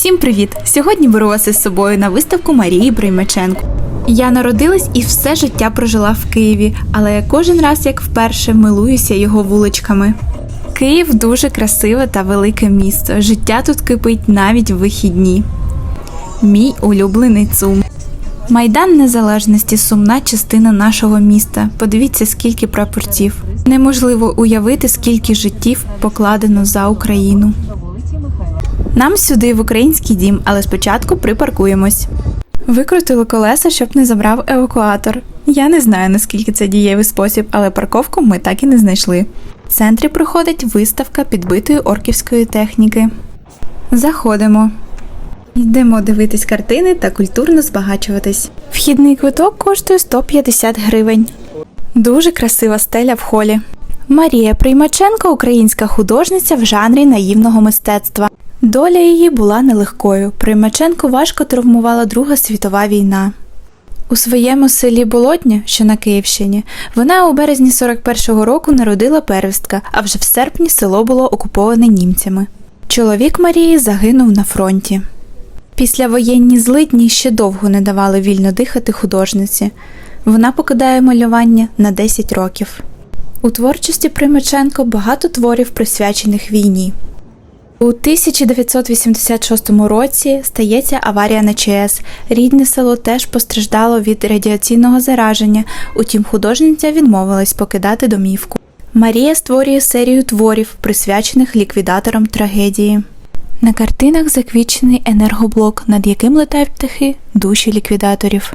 Всім привіт! Сьогодні беру вас із собою на виставку Марії Приймаченко. Я народилась і все життя прожила в Києві, але я кожен раз, як вперше, милуюся його вуличками. Київ дуже красиве та велике місто. Життя тут кипить навіть в вихідні. Мій улюблений ЦУМ. Майдан Незалежності сумна частина нашого міста. Подивіться, скільки прапорців. Неможливо уявити, скільки життів покладено за Україну. Нам сюди в український дім, але спочатку припаркуємось. Викрутили колеса, щоб не забрав евакуатор. Я не знаю, наскільки це дієвий спосіб, але парковку ми так і не знайшли. В центрі проходить виставка підбитої орківської техніки. Заходимо. Йдемо дивитись картини та культурно збагачуватись. Вхідний квиток коштує 150 гривень. Дуже красива стеля в холі. Марія Приймаченко українська художниця в жанрі наївного мистецтва. Доля її була нелегкою. Приймаченко важко травмувала Друга світова війна. У своєму селі Болотня, що на Київщині, вона у березні 41-го року народила первістка, а вже в серпні село було окуповане німцями. Чоловік Марії загинув на фронті. Післявоєнні злидні ще довго не давали вільно дихати художниці. Вона покидає малювання на 10 років. У творчості Примаченко багато творів, присвячених війні. У 1986 році стається аварія на ЧАЕС. Рідне село теж постраждало від радіаційного зараження, утім художниця відмовилась покидати домівку. Марія створює серію творів, присвячених ліквідаторам трагедії. На картинах заквічений енергоблок, над яким летають птахи душі ліквідаторів.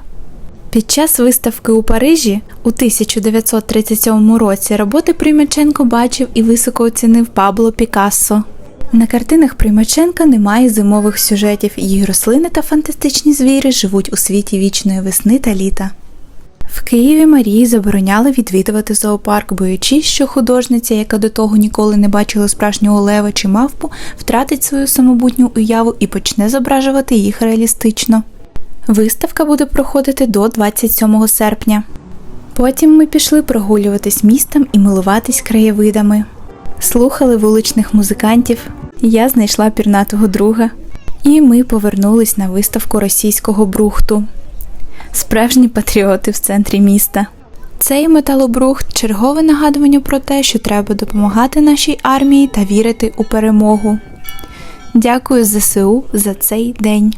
Під час виставки у Парижі у 1937 році роботи Примаченко бачив і високо оцінив Пабло Пікассо. На картинах Примаченка немає зимових сюжетів, її рослини та фантастичні звірі живуть у світі вічної весни та літа. В Києві Марії забороняли відвідувати зоопарк, боючись, що художниця, яка до того ніколи не бачила справжнього лева чи мавпу, втратить свою самобутню уяву і почне зображувати їх реалістично. Виставка буде проходити до 27 серпня. Потім ми пішли прогулюватись містом і милуватись краєвидами. Слухали вуличних музикантів, я знайшла пірнатого друга, і ми повернулись на виставку російського брухту. Справжні патріоти в центрі міста. Цей металобрухт чергове нагадування про те, що треба допомагати нашій армії та вірити у перемогу. Дякую ЗСУ за цей день.